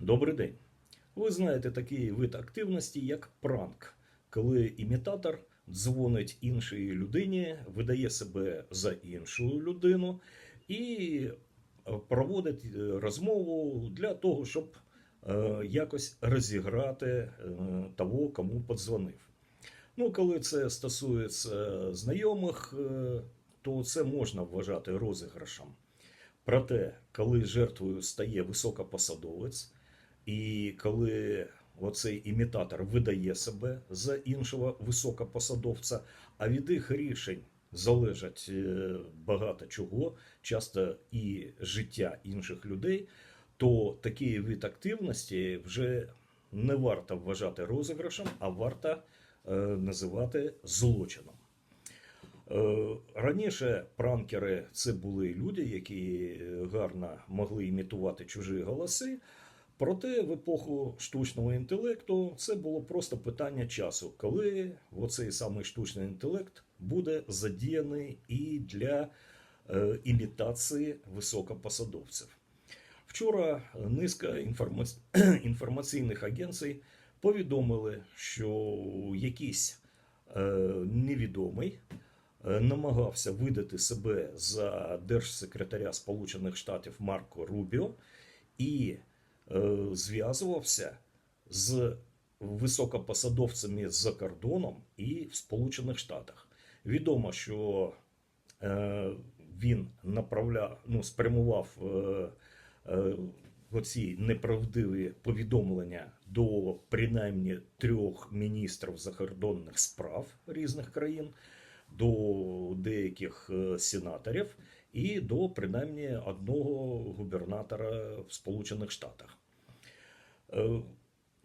Добрий день. Ви знаєте такий вид активності, як пранк, коли імітатор дзвонить іншій людині, видає себе за іншу людину і е, проводить е, розмову для того, щоб е, якось розіграти того, кому подзвонив. Ну, коли це стосується знайомих, то це можна вважати розіграшем. Проте, коли жертвою стає високопосадовець, і коли оцей імітатор видає себе за іншого високопосадовця, а від їх рішень залежать е, багато чого, часто і життя інших людей, то такий вид активності вже не варто вважати розіграшем, а варто е, називати злочином. Е, Раніше пранкери це були люди, які гарно могли імітувати чужі голоси. Проте в епоху штучного інтелекту це було просто питання часу, коли оцей самий штучний інтелект буде задіяний і для е, імітації високопосадовців. Вчора низка інформац... інформаційних агенцій повідомили, що якийсь е, невідомий е, намагався видати себе за держсекретаря Сполучених Штатів Марко Рубіо і зв'язувався з високопосадовцями за кордоном і в Сполучених Штатах. Відомо, що е, він направляв, ну, спрямував е, е, оці неправдиві повідомлення до принаймні трьох міністрів закордонних справ різних країн, до деяких е, сенаторів і до принаймні одного губернатора в Сполучених Штатах. Е,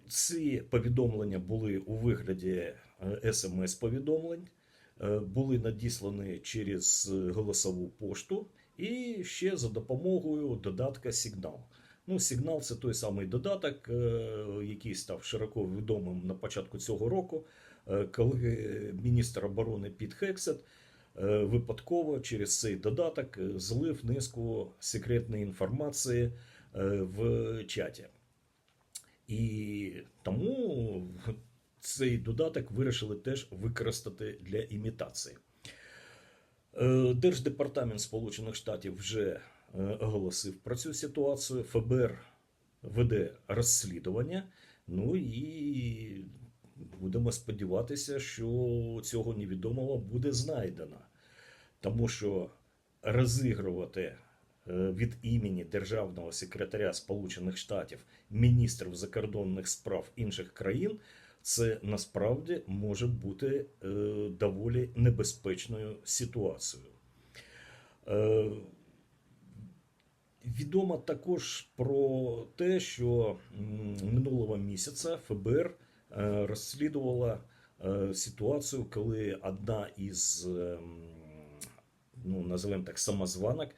Ці повідомлення були у вигляді смс-повідомлень, е, були надіслані через голосову пошту і ще за допомогою додатка Сигнал. Ну, Сигнал це той самий додаток, е, який став широко відомим на початку цього року, е, коли міністр оборони Піт Хексет е, випадково через цей додаток е, злив низку секретної інформації е, в чаті. І тому цей додаток вирішили теж використати для імітації. Е, Держдепартамент Сполучених Штатів вже е, оголосив про цю ситуацію. ФБР веде розслідування. Ну і будемо сподіватися, що цього невідомого буде знайдено. Тому що розігрувати е, від імені державного секретаря Сполучених Штатів міністрів закордонних справ інших країн, це насправді може бути е, доволі небезпечною ситуацією. Е, Відомо також про те, що минулого місяця ФБР розслідувала е, ситуацію, коли одна із, ем, ну, називаємо так, самозванок,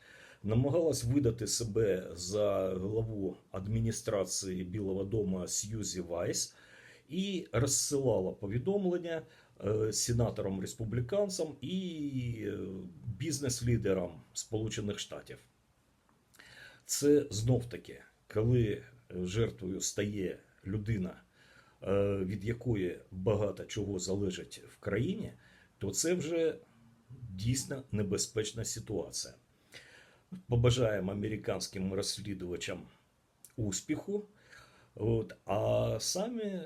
намагалась видати себе за главу адміністрації Білого дому Сьюзі Вайс і розсилала повідомлення е, сенаторам республіканцям і е, бізнес-лідерам Сполучених Штатів. Це знов таки, коли жертвою стає людина, е, від якої багато чого залежить в країні, то це вже дійсно небезпечна ситуація. Побажаємо американським розслідувачам успіху, от, а самі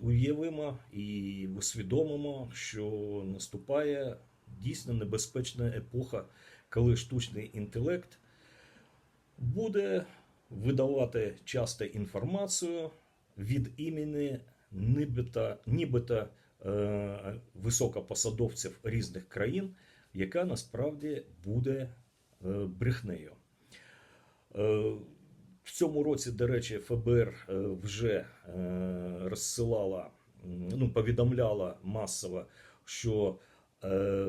уявимо і усвідомимо, що наступає дійсно небезпечна епоха, коли штучний інтелект буде видавати часто інформацію від імені нібито, нібито е, високопосадовців різних країн, яка насправді буде е, брехнею. Е, в цьому році, до речі, ФБР е, вже е, розсилала, ну, повідомляла масово, що е,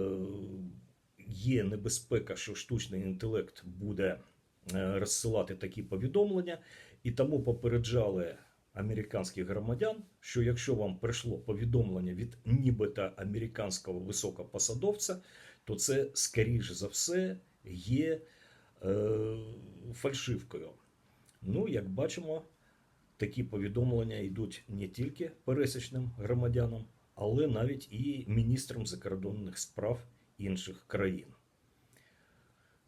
є небезпека, що штучний інтелект буде розсилати такі повідомлення, і тому попереджали американських громадян, що якщо вам прийшло повідомлення від нібито американського високопосадовця, то це, скоріш за все, є е, фальшивкою. Ну, як бачимо, такі повідомлення йдуть не тільки пересічним громадянам, але навіть і міністрам закордонних справ інших країн.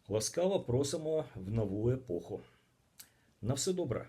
Ласкаво просимо в нову епоху. На все добре.